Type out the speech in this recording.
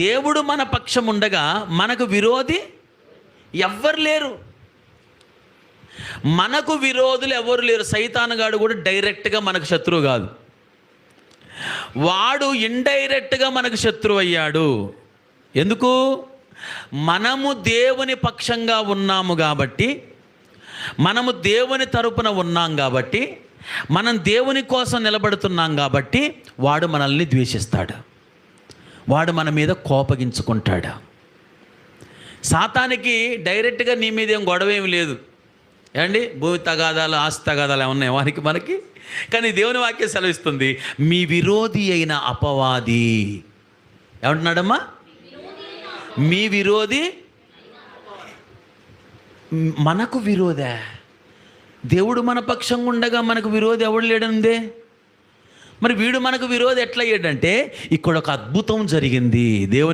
దేవుడు మన పక్షం ఉండగా మనకు విరోధి ఎవ్వరు లేరు. మనకు విరోధులు ఎవరు లేరు. సైతానుగాడు కూడా డైరెక్ట్గా మనకు శత్రువు కాదు. వాడు ఇండైరెక్ట్గా మనకు శత్రువు అయ్యాడు. ఎందుకు? మనము దేవుని పక్షంగా ఉన్నాము కాబట్టి మనము దేవుని తరపున ఉన్నాం కాబట్టి మనం దేవుని కోసం నిలబడుతున్నాం కాబట్టి వాడు మనల్ని ద్వేషిస్తాడు. వాడు మన మీద కోపగించుకుంటాడు. సాతానికి డైరెక్ట్గా నీ మీద ఏం గొడవ ఏమి లేదు. ఏమండి? భూమి తగాదాలు ఆస్తి తగాదాలు ఏమన్నాయి వారికి మనకి? కానీ దేవుని వాక్యం సెలవిస్తుంది మీ విరోధి అయిన అపవాది. ఏమంటున్నాడమ్మా? మీ విరోధి మనకు విరోధ. దేవుడు మన పక్షంగా ఉండగా మనకు విరోధి ఎవడు లేడందే? మరి వీడు మనకు విరోధి ఎట్లయ్యాడంటే ఇక్కడ ఒక అద్భుతం జరిగింది. దేవుని